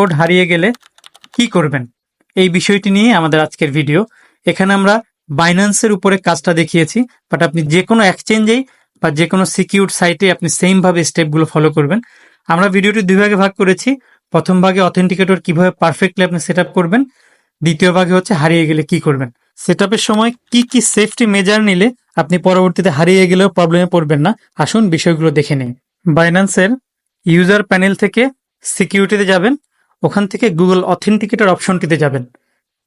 Code হারিয়ে গেলে কি করবেন? এই বিষয়টি নিয়ে আমাদের আজকের ভিডিও এখানে আমরা বাইন্যান্সের উপরে কাজটা দেখিয়েছি বাট আপনি যে কোনো এক্সচেঞ্জেই বা যে কোনো সিকিউর সাইটে আপনি সেমভাবে স্টেপগুলো ফলো করবেন। আমরা ভিডিওটি দুই ভাগে ভাগ করেছি। প্রথম ভাগে অথেন্টিকেটর কীভাবে পারফেক্টলি আপনি সেট করবেন, দ্বিতীয় ভাগে হচ্ছে হারিয়ে গেলে কি করবেন। সেট সময় কি কি সেফটি মেজার নিলে আপনি পরবর্তীতে হারিয়ে গেলেও প্রবলেমে পড়বেন না। আসুন বিষয়গুলো দেখে নিন বাইন্যান্সের ইউজার প্যানেল থেকে সিকিউরিটিতে যাবেন। ওখান থেকে গুগল অথেন্টিকেটর অপশনটিতে যাবেন।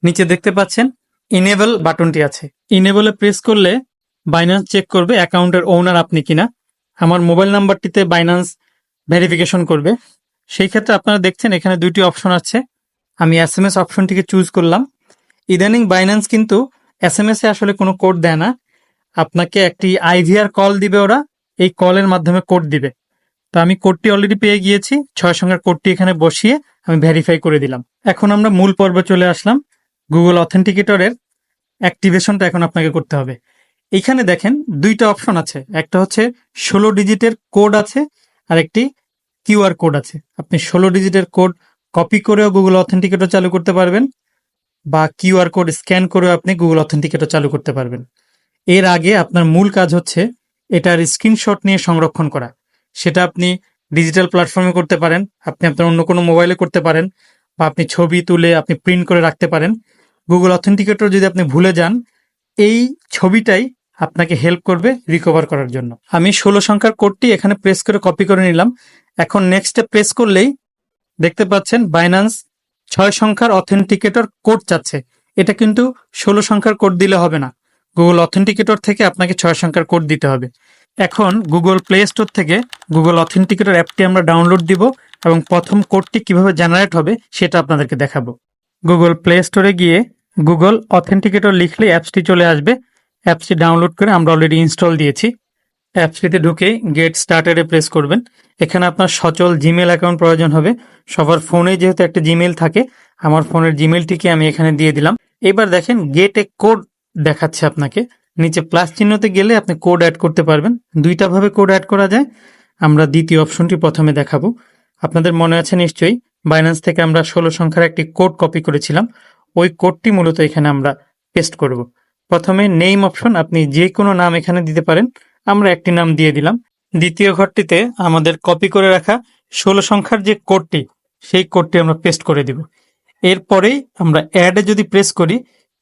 নিচে দেখতে পাচ্ছেন ইনেবল বাটনটি আছে। ইনেবলে প্রেস করলে বাইন্যান্স চেক করবে অ্যাকাউন্টের ওনার আপনি কিনা। আমার মোবাইল নাম্বারটিতে বাইন্যান্স ভেরিফিকেশন করবে। সেই ক্ষেত্রে আপনারা দেখছেন, এখানে দুইটি অপশন আছে। আমি এস এম এস অপশনটিকে চুজ করলাম। ইদানিং বাইন্যান্স কিন্তু এস এম এস এ আসলে কোনো কোড দেয় না। আপনাকে একটি আইভিআর কল দিবে ওরা। এই কলের মাধ্যমে কোড দিবে। তো আমি কোডটি অলরেডি পেয়ে গিয়েছি। ছয় সংখ্যার কোডটি এখানে বসিয়ে আমি ভেরিফাই করে দিলাম। এখন আমরা মূল পর্বে চলে আসলাম। গুগল অথেন্টিকেটরের অ্যাক্টিভেশনটা এখন আপনাকে করতে হবে। এইখানে দেখেন দুইটা অপশন আছে। একটা হচ্ছে ষোলো ডিজিটের কোড আছে, আর একটি কিউআর কোড আছে। আপনি ষোলো ডিজিটের কোড কপি করেও গুগল অথেন্টিকেটর চালু করতে পারবেন, বা কিউআর কোড স্ক্যান করেও আপনি গুগল অথেন্টিকেটর চালু করতে পারবেন। এর আগে আপনার মূল কাজ হচ্ছে এটার স্ক্রিনশট নিয়ে সংরক্ষণ করা। সেটা আপনি ডিজিটাল প্ল্যাটফর্মে করতে পারেন। আপনি আপনার অন্য কোনো মোবাইলে করতে পারেন বা আপনি ছবি তুলে আপনি প্রিন্ট করে রাখতে পারেন। গুগল অথেন্টিকেটর যদি আপনি ভুলে যান, এই ছবিটাই আপনাকে হেল্প করবে রিকভার করার জন্য। আমি ষোলো সংখ্যার কোডটি এখানে প্রেস করে কপি করে নিলাম। এখন নেক্সটে প্রেস করলেই দেখতে পাচ্ছেন বাইন্যান্স ছয় সংখ্যার অথেন্টিকেটর কোড চাচ্ছে। এটা কিন্তু ষোলো সংখ্যার কোড দিলে হবে না। গুগল অথেন্টিকেটর থেকে আপনাকে ছয় সংখ্যার কোড দিতে হবে। এখন গুগল প্লে স্টোর থেকে গুগল অথেন্টিকেটর অ্যাপটি আমরা ডাউনলোড দিব এবং প্রথম কোডটি কীভাবে জেনারেট হবে সেটা আপনাদেরকে দেখাবো। গুগল প্লে স্টোরে গিয়ে গুগল অথেন্টিকেটর লিখলে অ্যাপসটি চলে আসবে। অ্যাপসটি ডাউনলোড করে আমরা অলরেডি ইনস্টল দিয়েছি। অ্যাপসটিতে ঢুকে গেট স্টার্টারে প্রেস করবেন। এখানে আপনার সচল জিমেল অ্যাকাউন্ট প্রয়োজন হবে। সবার ফোনে যেহেতু একটা জিমেল থাকে, আমার ফোনের জিমেলটিকে আমি এখানে দিয়ে দিলাম। এবার দেখেন গেট এ কোড দেখাচ্ছে আপনাকে। নিচে প্লাস চিহ্নতে গেলে আপনি কোড অ্যাড করতে পারবেন। দুইটা ভাবে কোড অ্যাড করা যায়। আমরা দ্বিতীয় অপশনটি প্রথমে দেখাবো। আপনাদের মনে আছে নিশ্চয়ই বাইন্যান্স থেকে আমরা ষোলো সংখ্যার একটি কোড কপি করেছিলাম। ওই কোডটি মূলত এখানে আমরা পেস্ট করব। প্রথমে নেইম অপশন আপনি যে কোনো নাম এখানে দিতে পারেন। আমরা একটি নাম দিয়ে দিলাম। দ্বিতীয় ঘরটিতে আমাদের কপি করে রাখা ষোলো সংখ্যার যে কোডটি সেই কোডটি আমরা পেস্ট করে দিব। এরপরেই আমরা অ্যাডে যদি প্রেস করি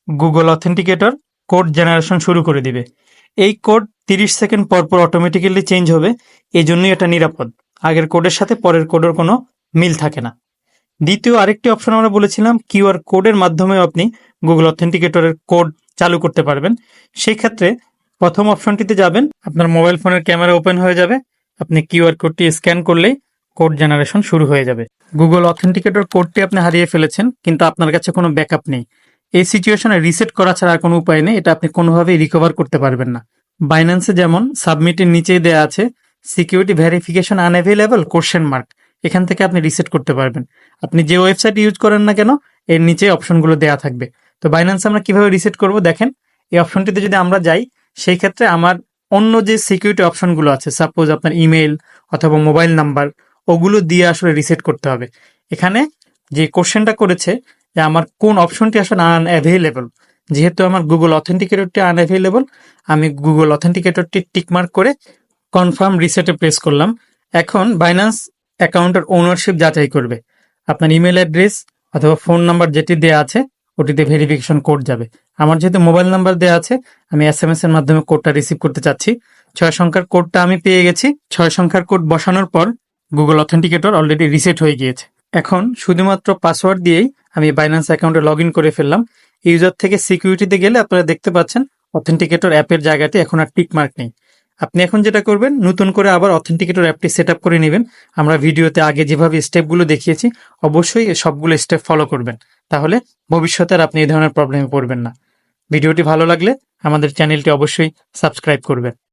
গুগল অথেন্টিকেটর কোড জেনারেশন শুরু করে দিবে। এই কোড তিরিশ সেকেন্ড পর পর অটোমেটিক্যালি চেঞ্জ হবে এই জন্যই এটা নিরাপদ। আগের কোডের সাথে পরের কোডের কোনো মিল থাকে না। দ্বিতীয় আরেকটি অপশন আমরা বলেছিলাম কিউআর কোডের মাধ্যমে আপনি গুগল অথেন্টিকেটরের কোড চালু করতে পারবেন। সেই ক্ষেত্রে প্রথম অপশনটিতে যাবেন, আপনার মোবাইল ফোনের ক্যামেরা ওপেন হয়ে যাবে, আপনি কিউআর কোডটি স্ক্যান করলেই কোড জেনারেশন শুরু হয়ে যাবে। গুগল অথেন্টিকেটর কোডটি আপনি হারিয়ে ফেলেছেন, কিন্তু আপনার কাছে কোনো ব্যাকআপ নেই। এই সিচুয়েশনে রিসেট করা ছাড়া কোনো উপায় নেই, এটা আপনি কোনোভাবেই রিকভার করতে পারবেন না। বাইন্যান্সে যেমন সাবমিটের নিচেই দেয়া আছে security verification unavailable question mark এখান থেকে আপনি রিসেট করতে পারবেন। আপনি যে ওয়েবসাইট ইউজ করেন না কেন, এর নিচে অপশনগুলো দেয়া থাকবে। তো বাইন্যান্স আমরা কীভাবে রিসেট করব? দেখেন, এই অপশনটিতে যদি আমরা যাই, সেই ক্ষেত্রে আমার অন্য যে সিকিউরিটি অপশনগুলো আছে সাপোজ আপনার ইমেল অথবা মোবাইল নাম্বার ওগুলো দিয়ে আসলে রিসেট করতে হবে। এখানে যে কোশ্চেনটা করেছে যে আমার কোন অপশনটি আসলে আনঅ্যাভেলেবল যেহেতু আমার গুগল অথেন্টিকেটরটি আনঅ্যাভেলেবল আমি গুগল অথেন্টিকেটরটি টিকমার্ক করে কনফার্ম রিসেটে প্রেস করলাম। এখন বাইন্যান্স অ্যাকাউন্টের ওনারশিপ যাচাই করবে। আপনার ইমেল অ্যাড্রেস অথবা ফোন নাম্বার যেটি দেওয়া আছে, ওটিতে ভেরিফিকেশন কোড যাবে। আমার যেহেতু মোবাইল নাম্বার দেওয়া আছে, আমি এস এম এস এর মাধ্যমে কোডটা রিসিভ করতে চাচ্ছি। ছয় সংখ্যার কোডটা আমি পেয়ে গেছি। ছয় সংখ্যার কোড বসানোর পর গুগল অথেন্টিকেটর অলরেডি রিসেট হয়ে গিয়েছে। এখন শুধুমাত্র পাসওয়ার্ড দিয়েই আমি বাইন্যান্স অ্যাকাউন্টে লগ করে ফেললাম। ইউজার থেকে সিকিউরিটিতে গেলে আপনারা দেখতে পাচ্ছেন অথেন্টিকেটর অ্যাপের জায়গাতে এখন আর টিক মার্ক নেই। আপনি এখন যেটা করবেন, নতুন করে আবার অথেন্টিকেটর অ্যাপটি সেট করে নেবেন। আমরা ভিডিওতে আগে যেভাবে স্টেপগুলো দেখিয়েছি, অবশ্যই সবগুলো স্টেপ ফলো করবেন। তাহলে ভবিষ্যতে আর আপনি এই ধরনের প্রবলেমে পড়বেন না। ভিডিওটি ভালো লাগলে আমাদের চ্যানেলটি অবশ্যই সাবস্ক্রাইব করবেন।